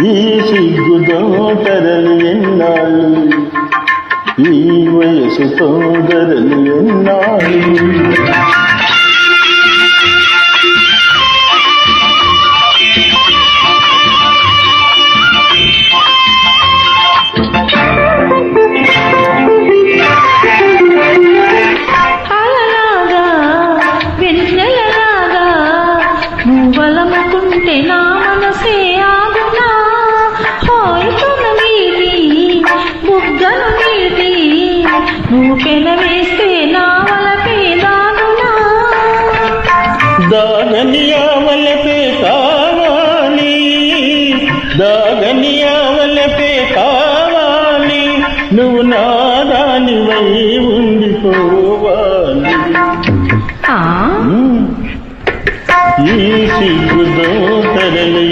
ఈ సిగ్గుదోటరలు ఎన్నాళ్ళు ఈ వయసు తోదరలు ఎన్నాళ్ళు అలలాగా నువ్వలముకుంటే నా నా వలపే కావాలి కావాలి నువ్వు ఉండిపోవాలి. ఈ సిగ్గుదోటరలు